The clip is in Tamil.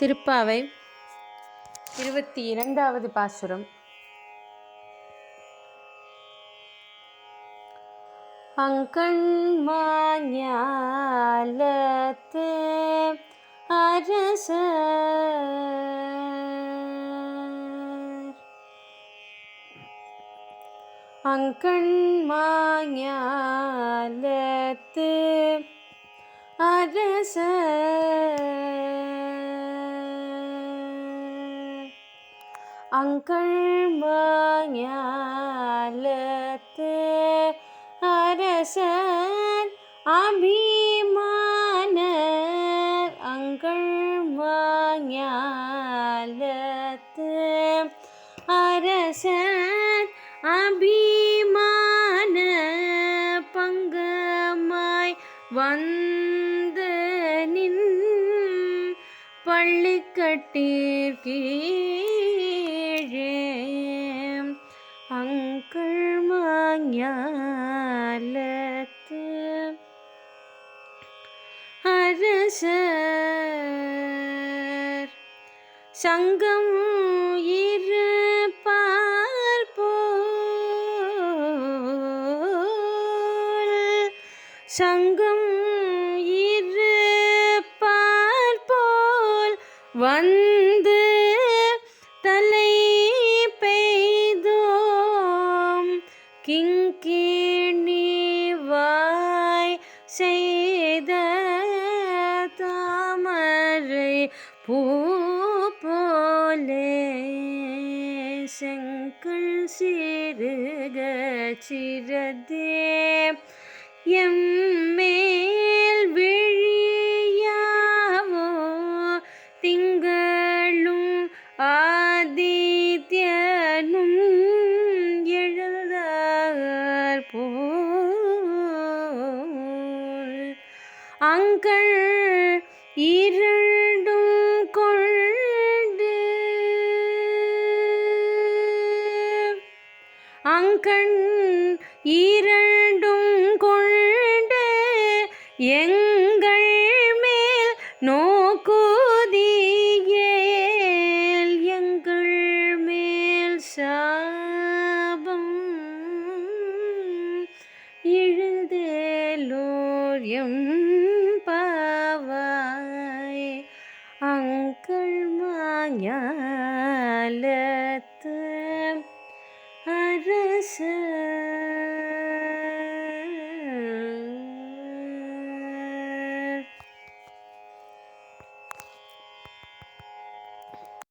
திருப்பாவை இருபத்தி இரண்டாவது பாசுரம் அங்கண்மாஞாலத்து அரச அங்கண்மாஞாலத்து அங்கள்மஞாலத்து அரசன் அபிமானர். அங்கள்மஞாலத்து அரசன் அபிமான பங்கமாய் வந்த நின் பள்ளிக்கட்டீர்கீழே அரசர் சங்கம் இருப்பார் போல். சங்கம் இருப்பார் போல் வந்து தலை பெய்தோம். கிங்கிணி பூ போலே செங்கல் சிறுக சிறதே. எம்மேல் விழியாவோ திங்களும் ஆதித்யனும் எழுதார் போல். அங்கள் இரண்டும் கண் இரண்டும் கொண்டு எங்கள் மேல் நோக்குதியேல் எங்கள் மேல் சாபம் இழுதேலோர் எம் பாவாய் அங்கள் மாஞாலத்து 是